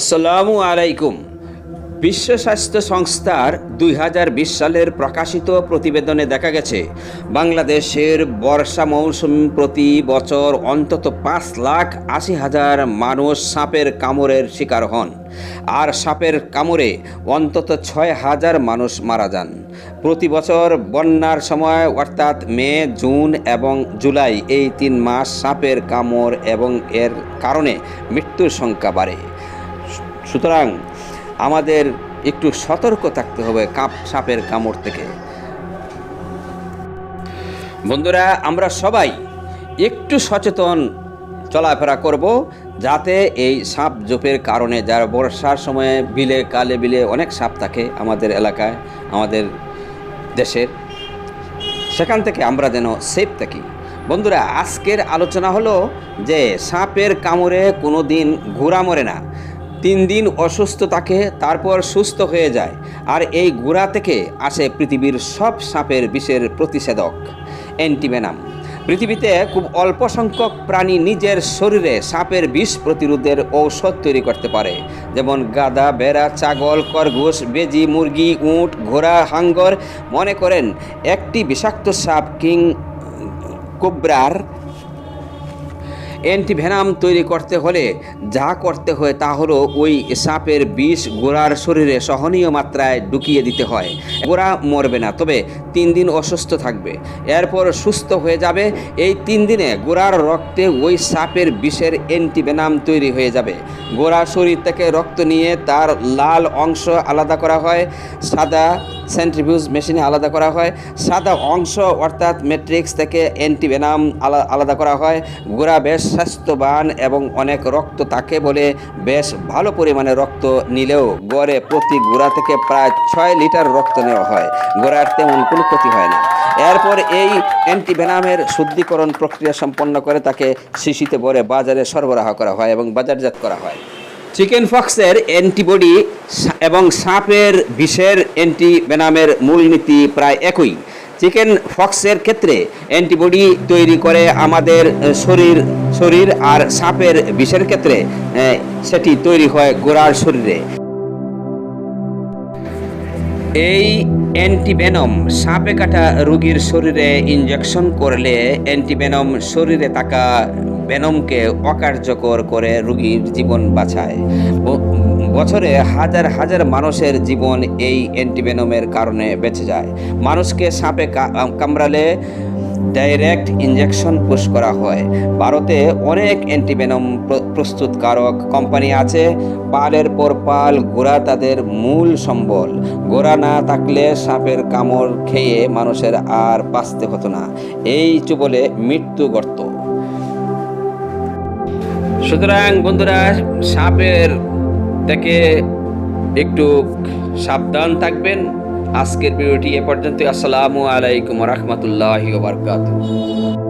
আসসালামু আলাইকুম। বিশ্ব স্বাস্থ্য সংস্থার দুই হাজার বিশ সালের প্রকাশিত প্রতিবেদনে দেখা গেছে, বাংলাদেশের বর্ষা মৌসুম প্রতি বছর অন্তত পাঁচ লাখ আশি হাজার মানুষ সাপের কামড়ের শিকার হন। আর সাপের কামড়ে অন্তত ছয় হাজার মানুষ মারা যান। প্রতি বছর বন্যার সময়, অর্থাৎ মে, জুন এবং জুলাই এই তিন মাস সাপের কামড় এবং এর কারণে মৃত্যুর সংখ্যা বাড়ে। সুতরাং আমাদের একটু সতর্ক থাকতে হবে কাপ সাপের কামড় থেকে। বন্ধুরা, আমরা সবাই একটু সচেতন চলাফেরা করব যাতে এই সাপ জোপের কারণে যার বর্ষার সময়ে বিলে, কালে বিলে অনেক সাপ থাকে আমাদের এলাকায়, আমাদের দেশের। সেখান থেকে আমরা যেন সেফ থাকি। বন্ধুরা, আজকের আলোচনা হলো যে সাপের কামড়ে কোনো দিন ঘোড়া মরে না। তিন দিন অসুস্থ থাকে, তারপর সুস্থ হয়ে যায়। আর এই গোড়া থেকে আসে পৃথিবীর সব সাপের বিষের প্রতিষেধক, অ্যান্টিভেনাম। পৃথিবীতে খুব অল্প সংখ্যক প্রাণী নিজের শরীরে সাপের বিষ প্রতিরোধের ঔষধ তৈরি করতে পারে, যেমন গাদা, বেড়া, ছাগল, খরগোশ, বেজি, মুরগি, উঁট, ঘোড়া, হাঙ্গর। মনে করেন, একটি বিষাক্ত সাপ কিং, কোবরার অ্যান্টিভেনাম তৈরি করতে হলে যা করতে হয় তা হলো ওই সাপের বিষ গোড়ার শরীরে সহনীয় মাত্রায় ঢুকিয়ে দিতে হয়। গোড়া মরবে না, তবে তিন দিন অসুস্থ থাকবে। এরপর সুস্থ হয়ে যাবে। এই তিন দিনে গোড়ার রক্তে ওই সাপের বিষের অ্যান্টিভেনাম তৈরি হয়ে যাবে। গোড়া শরীর থেকে রক্ত নিয়ে তার লাল অংশ আলাদা করা হয়, সাদা সেন্ট্রিফিউজ মেশিনে আলাদা করা হয়। সাদা অংশ অর্থাৎ ম্যাট্রিক্স থেকে অ্যান্টিভেনাম আলাদা করা হয়। গোড়া বেশ স্বাস্থ্যবান এবং অনেক রক্ত থাকে বলে বেশ ভালো পরিমাণে রক্ত নিলেও গড়ে প্রতি গোড়া থেকে প্রায় ছয় লিটার রক্ত নেওয়া হয়। গোড়ার তেমন কোনো ক্ষতি হয় না। এরপর এই অ্যান্টিভেনামের শুদ্ধিকরণ প্রক্রিয়া সম্পন্ন করে তাকে শিশিতে ভরে বাজারে সরবরাহ করা হয় এবং বাজারজাত করা হয়। চিকেন ফক্সের অ্যান্টিবডি এবং সাপের বিষের অ্যান্টিভেনামের মূলনীতি প্রায় একই। চিকেন ফক্সের ক্ষেত্রে অ্যান্টিবডি তৈরি করে আমাদের শরীর শরীর আর সাপের বিষের ক্ষেত্রে সেটি তৈরি হয় গোড়ার শরীরে। এই অ্যান্টিভেনম সাপে কাটা রোগীর শরীরে ইনজেকশন করলে অ্যান্টিভেনম শরীরে থাকা ভেনমকে অকার্যকর করে রোগীর জীবন বাঁচায়। বছরে হাজার হাজার মানুষের জীবন এই অ্যান্টিভেনমের কারণে বেঁচে যায়। মানুষকে সাপে কামড়ালে ডাইরেক্ট ইঞ্জেকশন পুশ করা হয়। ভারতে অনেক অ্যান্টিভেনম প্র- প্রস্তুতকারক কোম্পানি আছে। পালের পর পাল, গোড়া তাদের মূল সম্বল। গোড়া না থাকলে সাপের কামড় খেয়ে মানুষের আর বাঁচতে হতো না। এই বলে মৃত্যু গর্ত। সুতরাং বন্ধুরা, সাপের থেকে একটু সাবধান থাকবেন। আজকের ভিডিওটি এ পর্যন্ত আসসালামু আলাইকুম রহমতুল্লাহ বারকাতুহ।